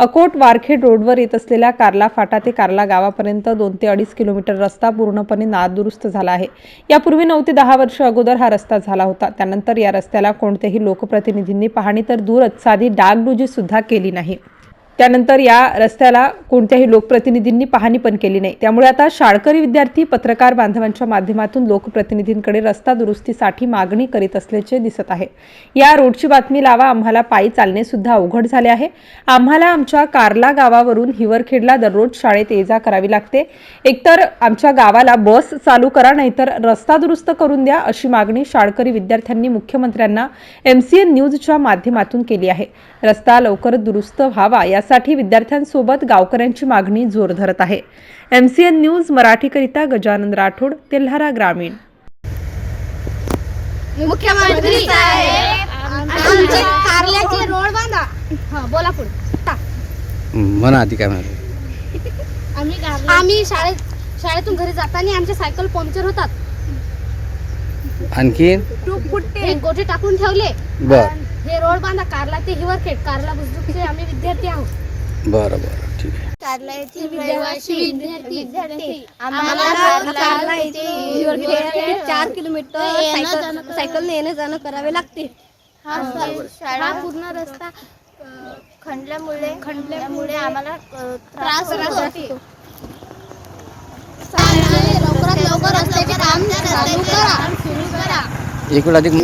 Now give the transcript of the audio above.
अकोट वारखेड रोडवर येत असलेल्या कार्ला फाटा ते कार्ला गावापर्यंत दोन ते अडीच किलोमीटर रस्ता पूर्णपणे नादुरुस्त झाला आहे. यापूर्वी नऊ ते दहा वर्ष अगोदर हा रस्ता झाला होता. त्यानंतर या रस्त्याला कोणत्याही लोकप्रतिनिधींनी पाहणी तर दूरच साधी डागडुजी सुद्धा केली नाही. त्यानंतर या रस्त्याला कोणत्याही लोकप्रतिनिधींनी पाहणी पण केली नाही. त्यामुळे आता शाळकरी विद्यार्थी पत्रकार बांधवांच्या माध्यमातून लोकप्रतिनिधींकडे रस्ता दुरुस्तीसाठी मागणी करीत असल्याचे दिसत आहे. या रोडची बातमी लावा आम्हाला पायी चालणे सुद्धा अवघड झाले आहे. आम्हाला आमच्या कार्ला गावावरून हिवरखेडला दररोज शाळेत ये जा करावी लागते. एकतर आमच्या गावाला बस चालू करा नाहीतर रस्ता दुरुस्त करून द्या अशी मागणी शाळकरी विद्यार्थ्यांनी मुख्यमंत्र्यांना एमसीएन न्यूजच्या माध्यमातून केली आहे. रस्ता लवकर दुरुस्त व्हावा यासाठी विद्यार्थ्यांसोबत गावकऱ्यांची मागणी जोर धरत आहे. एमसीएन न्यूज मराठीकरिता गजानन राठोड तेल्हारा ग्रामीण. मुख्यमंत्री कारल्याचे रोड बांधा. हा बोला पुढे. म्हणा आधी काय म्हणा. आम्ही आम्ही शाळेत शाळेतून घरी जाताना आमचे सायकल पंक्चर होतात. गोटे टाकून ठेवले. बर. हे रोड बांधा कारला ते हिवरखेड कारला बुजुर्गचे आम्ही विद्यार्थी आहोत. बरं बरं ठीक आहे. कारला येथील रहिवासी विद्यार्थी आम्हाला कारला येथे हिवरखेड चार किलोमीटर सायकल सायकलने येणे जाणं करावे लागते. हा शाळा पूर्ण रस्ता अ, खणल्यामुळे खणल्यामुळे आम्हाला अ, त्रास होतो लवकरात लवकर रस्त्याचे काम चालू करा. अधिक